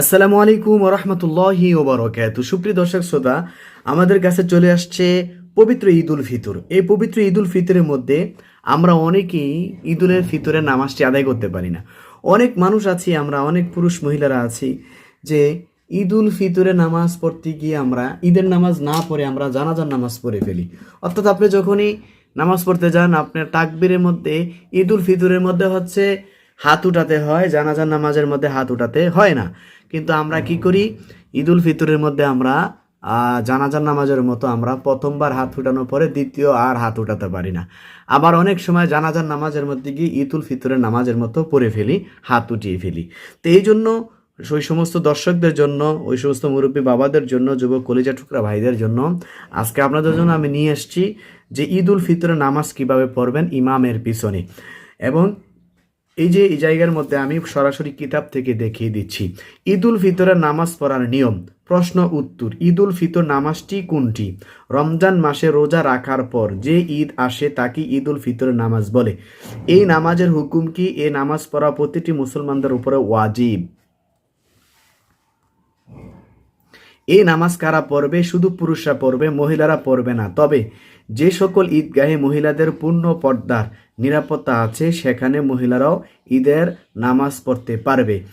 আসসালামু আলাইকুম রহমতুল্লাহি ওবরকাত সুপ্রিয় দর্শক শ্রোতা, আমাদের কাছে চলে আসছে পবিত্র ঈদ উল ফিতর। এই পবিত্র ঈদ উল ফিতরের মধ্যে আমরা অনেকেই ঈদুলের ফিতরের নামাজটি আদায় করতে পারি না। অনেক মানুষ আছি আমরা, অনেক পুরুষ মহিলারা আছি যে ঈদ উল ফিতরে নামাজ পড়তে গিয়ে আমরা, ঈদের নামাজ না পড়ে আমরা জানাজার নামাজ পড়ে ফেলি। অর্থাৎ আপনি যখনই নামাজ পড়তে যান, আপনার তাকবীরের মধ্যে ঈদ উল ফিতরের মধ্যে হচ্ছে হাত উঠাতে হয়, জানাজার নামাজের মধ্যে হাত উঠাতে হয় না। কিন্তু আমরা কি করি? ঈদ উল ফিতরের মধ্যে আমরা জানাজার নামাজের মতো আমরা প্রথমবার হাত উঠানোর পরে দ্বিতীয় আর হাত উঠাতে পারি না। আবার অনেক সময় জানাজার নামাজের মধ্যে গিয়ে ঈদ উল ফিতরের নামাজের মতো পড়ে ফেলি, হাত উঠিয়ে ফেলি। তো এই জন্য ওই সমস্ত দর্শকদের জন্য, ওই সমস্ত মুরব্বী বাবাদের জন্য, যুবক কলিজা টুকরা ভাইদের জন্য আজকে আপনাদের জন্য আমি নিয়ে এসেছি যে ঈদ উল ফিতরের নামাজ কীভাবে পড়বেন ইমামের পিছনে। এবং এই যে এই জায়গার মধ্যে আমি সরাসরি কিতাব থেকে দেখিয়ে দিচ্ছি। ঈদ উল ফিতরের নামাজ পড়ার নিয়ম। প্রশ্ন, উত্তর। ঈদ উল ফিতর নামাজটি কোনটি? রমজান মাসে রোজা রাখার পর যে ঈদ আসে তাকে ঈদ উল ফিতরের নামাজ বলে। এই নামাজের হুকুম কি? এ নামাজ পড়া প্রতিটি মুসলমানদের উপরে ওয়াজিব। এই নামাজ কারা পড়বে? শুধু পুরুষরা পড়বে, মহিলারা পড়বে না। তবে যে সকল ঈদগাহে মহিলাদের পূর্ণ পর্দার নিরাপত্তা আছে, সেখানে মহিলারাও ঈদের নামাজ পড়তে পারবে।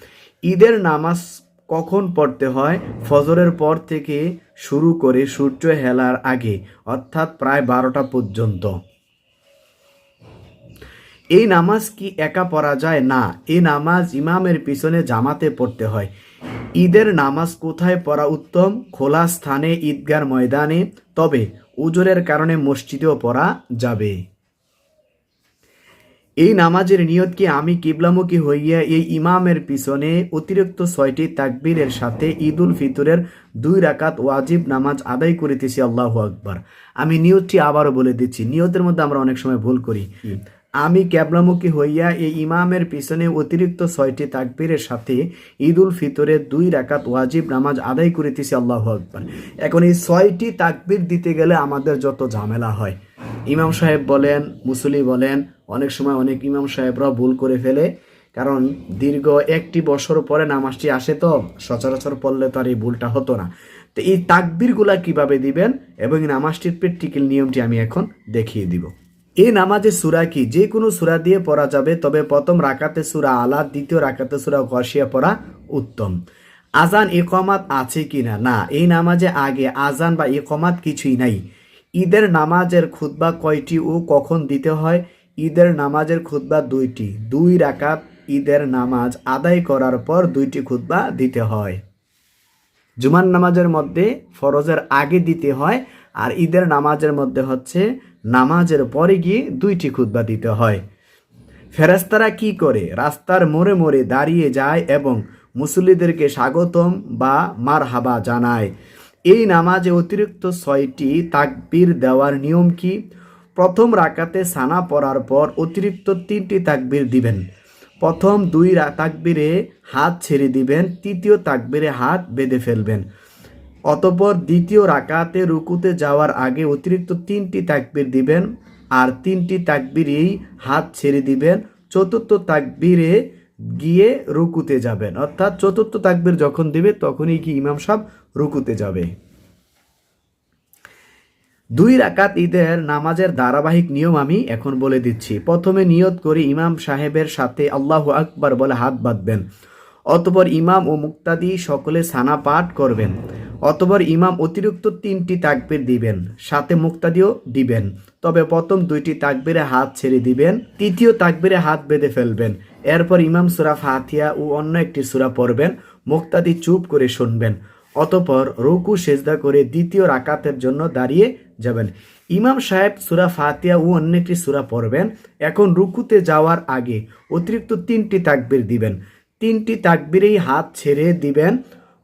ঈদের নামাজ কখন পড়তে হয়? ফজরের পর থেকে শুরু করে সূর্য হেলার আগে, অর্থাৎ প্রায় বারোটা পর্যন্ত। এই নামাজ কি একা পড়া যায়? না, এই নামাজ ইমামের পিছনে জামাতে পড়তে হয়। ঈদের নামাজ কোথায় পড়া উত্তম? খোলা স্থানে ঈদগার ময়দানে? তবে উজোরের কারণে মসজিদেও পড়া যাবে। এই নামাজের নিয়ত কি আমি কিবলামুখী হইয়া এই ইমামের পিছনে অতিরিক্ত ছয়টি তাকবীরের সাথে ঈদ উল ফিতরের দুই রাকাত ওয়াজিব নামাজ আদায় করিতেছি? আল্লাহ আকবার। আমি নিয়তটি আবারও বলে দিচ্ছি। নিয়তের মধ্যে আমরা অনেক সময় ভুল করি। আমি ক্যাবলামুখী হইয়া এই ইমামের পিছনে অতিরিক্ত ছয়টি তাকবীরের সাথে ঈদ উল ফিতরের দুই রাকাত ওয়াজিব নামাজ আদায় করিতেছি, আল্লাহ আকবার। এখন এই ছয়টি তাকবীর দিতে গেলে আমাদের যত ঝামেলা হয়। ইমাম সাহেব বলেন মুসলি বলেন, অনেক সময় অনেক ইমাম সাহেবরাও ভুল করে ফেলে, কারণ দীর্ঘ একটি বছর পরে নামাজটি আসে তো, সচরাচর পড়লে তো আর এই ভুলটা হতো না। তো এই তাকবীরগুলা কীভাবে দিবেন এবং নামাজটির প্র্যাকটিক্যাল নিয়মটি আমি এখন দেখিয়ে দিব। এই নামাজে সুরা কি? যে কোনো সুরা দিয়ে পড়া যাবে, তবে প্রথম রাকাতে সুরা আলা, দ্বিতীয় রাকাতে সুরা ঘষিয়া পড়া উত্তম। আজান ইকমাত আছে কি না না এই নামাজে আগে আজান বা ইকমাত কিছুই নাই। ঈদের নামাজের খুতবা কয়টি ও কখন দিতে হয়? ঈদের নামাজের খুতবা দুইটি। দুই রাকাত ঈদের নামাজ আদায় করার পর দুইটি খুতবা দিতে হয়। জুমার নামাজের মধ্যে ফরজের আগে দিতে হয়, আর ঈদের নামাজের মধ্যে হচ্ছে নামাজের পরে গিয়ে দুইটি খুতবা দিতে হয়। ফেরেস্তারা কি করে? রাস্তার মোড়ে মোড়ে দাঁড়িয়ে যায় এবং মুসল্লিদেরকে স্বাগতম বা মারহাবা জানায়। এই নামাজে অতিরিক্ত ছয়টি তাকবির দেওয়ার নিয়ম কি? প্রথম রাকাতে সানা পড়ার পর অতিরিক্ত তিনটি তাকবির দিবেন। প্রথম দুই তাকবিরে হাত ছেড়ে দিবেন, তৃতীয় তাকবীরে হাত বেঁধে ফেলবেন। অতপর দ্বিতীয় রাকাতে রুকুতে যাওয়ার আগে অতিরিক্ত তিনটি তাকবির দিবেন, আর তিনটি তাকবীরেই হাত ছেড়ে দিবেন। চতুর্থ তাকবিরে গিয়ে রুকুতে যাবেন। অর্থাৎ চতুর্থ তাকবির যখন দিবে, তখনই কি ইমাম সাহেব রুকুতে যাবে। দুই রাকাত ঈদের নামাজের ধারাবাহিক নিয়ম আমি এখন বলে দিচ্ছি। প্রথমে নিয়ত করে ইমাম সাহেবের সাথে আল্লাহ আকবার বলে হাত বাঁধবেন। অতপর ইমাম ও মুক্তাদি সকলে সানা পাঠ করবেন। অতপর ইমাম অতিরিক্ত তিনটি তাকবির দিবেন, সাথে মুক্তাদিও দিবেন। তবে প্রথম দুইটি তাকবীরে হাত ছেড়ে দিবেন, তৃতীয় তাকবীরে হাত বেঁধে ফেলবেন। এরপর ইমাম সুরা ফাতিহা ও অন্য একটি সুরা পড়বেন, মুক্তাদি চুপ করে শুনবেন, অতপর রুকু, সেজদা করে দ্বিতীয় রাকাতের জন্য দাঁড়িয়ে যাবেন। ইমাম সাহেব সুরা ফাতিয়া ও অন্য একটি সুরা পড়বেন, এখন রুকুতে যাওয়ার আগে অতিরিক্ত তিনটি তাকবির দিবেন। তিনটি তাকবিরেই হাত ছেড়ে দিবেন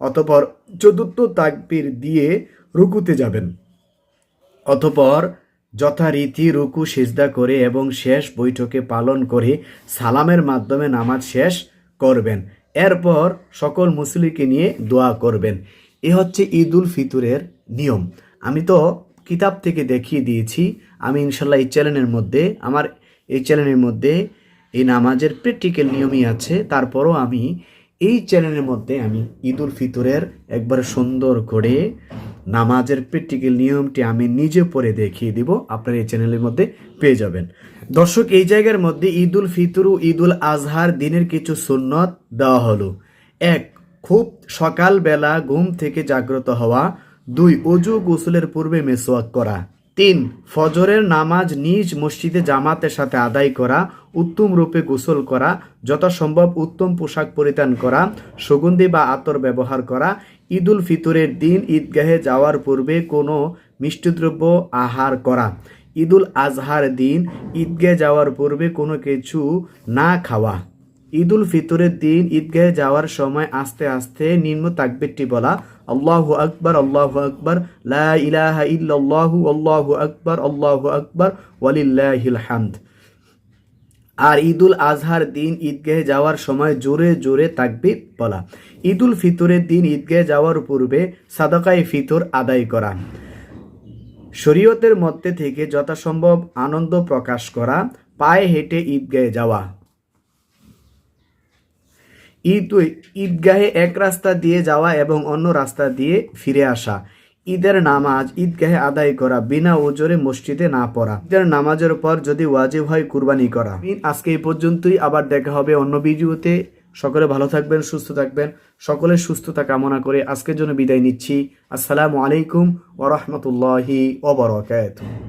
অতপর চতুর্থ তাকবীর দিয়ে রুকুতে যাবেন। অতপর যথারীতি রুকু, সিজদা করে এবং শেষ বৈঠকে পালন করে সালামের মাধ্যমে নামাজ শেষ করবেন। এরপর সকল মুসলিকে নিয়ে দোয়া করবেন। এ হচ্ছে ঈদ উল ফিতরের নিয়ম। আমি তো কিতাব থেকে দেখিয়ে দিয়েছি। আমি ইনশাল্লাহ এই চ্যানেলের মধ্যে, আমার এই চ্যানেলের মধ্যে এই নামাজের প্র্যাকটিক্যাল নিয়মই আছে। তারপরও আমি এই চ্যানেলের মধ্যে আমি ঈদ উল ফিতরের একবার সুন্দর করে নামাজের প্র্যাকটিক্যাল নিয়মটি আমি নিজে পড়ে দেখিয়ে দিব। আপনার এই চ্যানেলের মধ্যে পেয়ে যাবেন। দর্শক, এই জায়গার মধ্যে ঈদ উল ফিতর ও ঈদ উল আজহার দিনের কিছু সুন্নত দেওয়া হলো। এক, খুব সকালবেলা ঘুম থেকে জাগ্রত হওয়া। দুই, অজু গোসলের পূর্বে মেসোয়াক করা। তিন, ফজরের নামাজ নিজ মসজিদে জামাতের সাথে আদায় করা উত্তম রূপে গোসল করা, যথাসম্ভব উত্তম পোশাক পরিধান করা, সুগন্ধি বা আতর ব্যবহার করা, ঈদুল ফিতরের দিন ঈদগাহে যাওয়ার পূর্বে কোনো মিষ্টিদ্রব্য আহার করা। ঈদুল আজহার দিন ঈদগাহে যাওয়ার পূর্বে কোনো কিছু না খাওয়া। ঈদুল ফিতরের দিন ঈদগাহে যাওয়ার সময় আস্তে আস্তে নিম্ন তাকবিরটি বলা, আল্লাহু আকবর আল্লাহু আকবর, লা ইলাহা ইল্লাল্লাহু, আল্লাহু আকবার আল্লাহু আকবার, ওয়ালিল্লাহিল হামদ। আর ঈদুল আজহার দিন ঈদগাহে যাওয়ার সময় জোরে জোরে তাকবির বলা। ঈদুল ফিতরের দিন ঈদগাহে যাওয়ার পূর্বে সাদাকায়ে ফিতর আদায় করা। শরীয়তের মধ্যে থেকে যথাসম্ভব আনন্দ প্রকাশ করা, পায়ে হেঁটে ঈদগাহে যাওয়া। ঈদ, ঈদগাহে এক রাস্তা দিয়ে যাওয়া এবং অন্য রাস্তা দিয়ে ফিরে আসা। ঈদের নামাজ ঈদগাহে আদায় করা, বিনা ওজরে মসজিদে না পড়া। ঈদের নামাজের পর যদি ওয়াজিব হয়, কুরবানি করা। আজকে এই পর্যন্তই। আবার দেখা হবে অন্য ভিডিওতে। সকলে ভালো থাকবেন, সুস্থ থাকবেন। সকলের সুস্থতা কামনা করে আজকের জন্য বিদায় নিচ্ছি। আসসালামু আলাইকুম ওরহমতুল্লাহি ওবরাকাতুহু